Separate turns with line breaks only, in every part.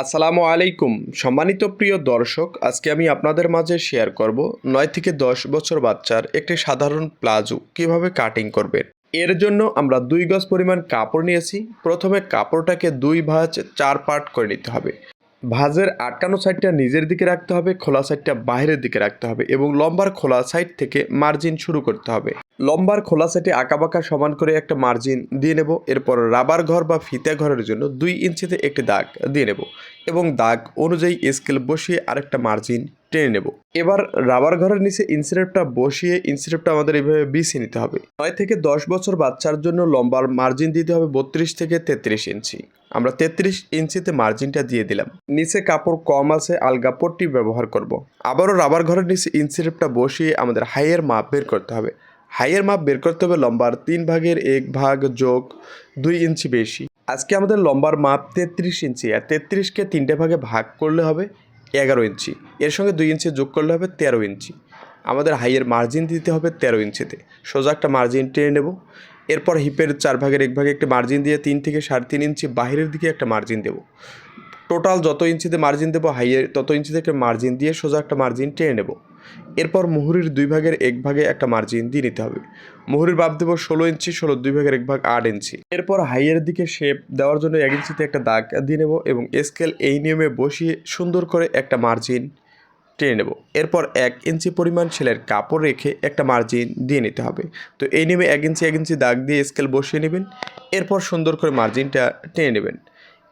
আসসালামু আলাইকুম। সম্মানিত প্রিয় দর্শক, আজকে আমি আপনাদের মাঝে শেয়ার করব নয় থেকে দশ বছর বাচ্চার একটি সাধারণ প্লাজো কীভাবে কাটিং করবেন। এর জন্য আমরা দুই গজ পরিমাণ কাপড় নিয়েছি। প্রথমে কাপড়টাকে দুই ভাঁজ চার পার্ট করে নিতে হবে। ভাঁজের আটকানো সাইডটা নিজের দিকে রাখতে হবে, খোলা সাইডটা বাইরের দিকে রাখতে হবে এবং লম্বার খোলা সাইড থেকে মার্জিন শুরু করতে হবে। লম্বার খোলা সাইডে আঁকাবাঁকা সমান করে একটা মার্জিন দিয়ে নেব। এরপর রাবার ঘর বা ফিতা ঘরের জন্য দুই ইঞ্চিতে একটি দাগ দিয়ে নেব এবং দাগ অনুযায়ী স্কেল বসিয়ে আরেকটা মার্জিন টেনে নেব। এবার রাবার ঘরের নিচে ইনসিলেপটা বসিয়ে ইনসিলেপটা আমাদের এভাবে বিছিয়ে নিতে হবে। নয় থেকে দশ বছর বাচ্চার জন্য লম্বার মার্জিন দিতে হবে বত্রিশ থেকে তেত্রিশ ইঞ্চি। আমরা তেত্রিশ ইঞ্চিতে মার্জিনটা দিয়ে দিলাম। নিচে কাপড় কম আছে, আলগা পট্টি ব্যবহার করব। আবারও রাবার ঘরের নিচে ইনসিলেপটা বসিয়ে আমাদের হাইয়ের মাপ বের করতে হবে। হাইয়ের মাপ বের করতে হবে লম্বার তিন ভাগের এক ভাগ যোগ দুই ইঞ্চি বেশি। আজকে আমাদের লম্বার মাপ তেত্রিশ ইঞ্চি, আর তেত্রিশকে তিনটে ভাগে ভাগ করলে হবে এগারো ইঞ্চি। এর সঙ্গে দুই ইঞ্চি যোগ করলে হবে তেরো ইঞ্চি। আমাদের হাইয়ের মার্জিন দিতে হবে তেরো ইঞ্চিতে। সোজা একটা মার্জিন টেনে নেব। এরপর হিপের চার ভাগের এক ভাগে একটা মার্জিন দিয়ে তিন থেকে সাড়ে তিন ইঞ্চি বাইরের দিকে একটা মার্জিন দেবো। টোটাল যত ইঞ্চিতে মার্জিন দেবো, হাইয়ের তত ইঞ্চি থেকে মার্জিন দিয়ে সোজা একটা মার্জিন টেনে নেব। এরপর মুহুরির দুই ভাগের এক ভাগে একটা মার্জিন দিয়ে নিতে হবে। মুহুরির বাপ দেবো ষোলো ইঞ্চি, ষোলো দুই ভাগের এক ভাগ আট ইঞ্চি। এরপর হাইয়ের দিকে শেপ দেওয়ার জন্য এক ইঞ্চিতে একটা দাগ দিয়ে নেব এবং স্কেল এই নিয়মে বসিয়ে সুন্দর করে একটা মার্জিন টেনে নেব। এরপর এক ইঞ্চি পরিমাণ সেলের কাপড় রেখে একটা মার্জিন দিয়ে নিতে হবে। তো এই নিয়মে এক ইঞ্চি এক ইঞ্চি দাগ দিয়ে স্কেল বসিয়ে নেবেন। এরপর সুন্দর করে মার্জিনটা টেনে নেবেন।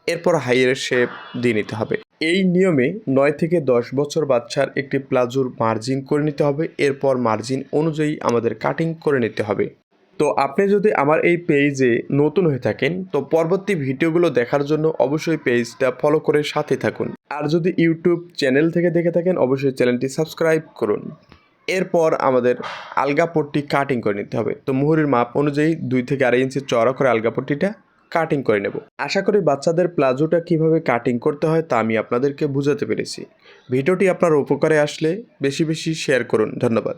এরপর হাইয়ের শেপ দিয়ে নিতে হবে। এই নিয়মে নয় থেকে দশ বছর বাচ্চার একটি প্লাজোর মার্জিন করে নিতে হবে। এরপর মার্জিন অনুযায়ী আমাদের কাটিং করে নিতে হবে। তো আপনি যদি আমার এই পেজে নতুন হয়ে থাকেন, তো পরবর্তী ভিডিওগুলো দেখার জন্য অবশ্যই পেজটা ফলো করে সাথে থাকুন। আর যদি ইউটিউব চ্যানেল থেকে দেখে থাকেন, অবশ্যই চ্যানেলটি সাবস্ক্রাইব করুন। এরপর আমাদের আলগাপট্টি কাটিং করে নিতে হবে। তো মুহুরির মাপ অনুযায়ী দুই থেকে আড়াই ইঞ্চি চড়া করে আলগা পট্টিটা কাটিং করে নেব। আশা করি বাচ্চাদের প্লাজোটা কীভাবে কাটিং করতে হয় তা আমি আপনাদেরকে বুঝাতে পেরেছি। ভিডিওটি আপনার উপকারে আসলে বেশি বেশি শেয়ার করুন। ধন্যবাদ।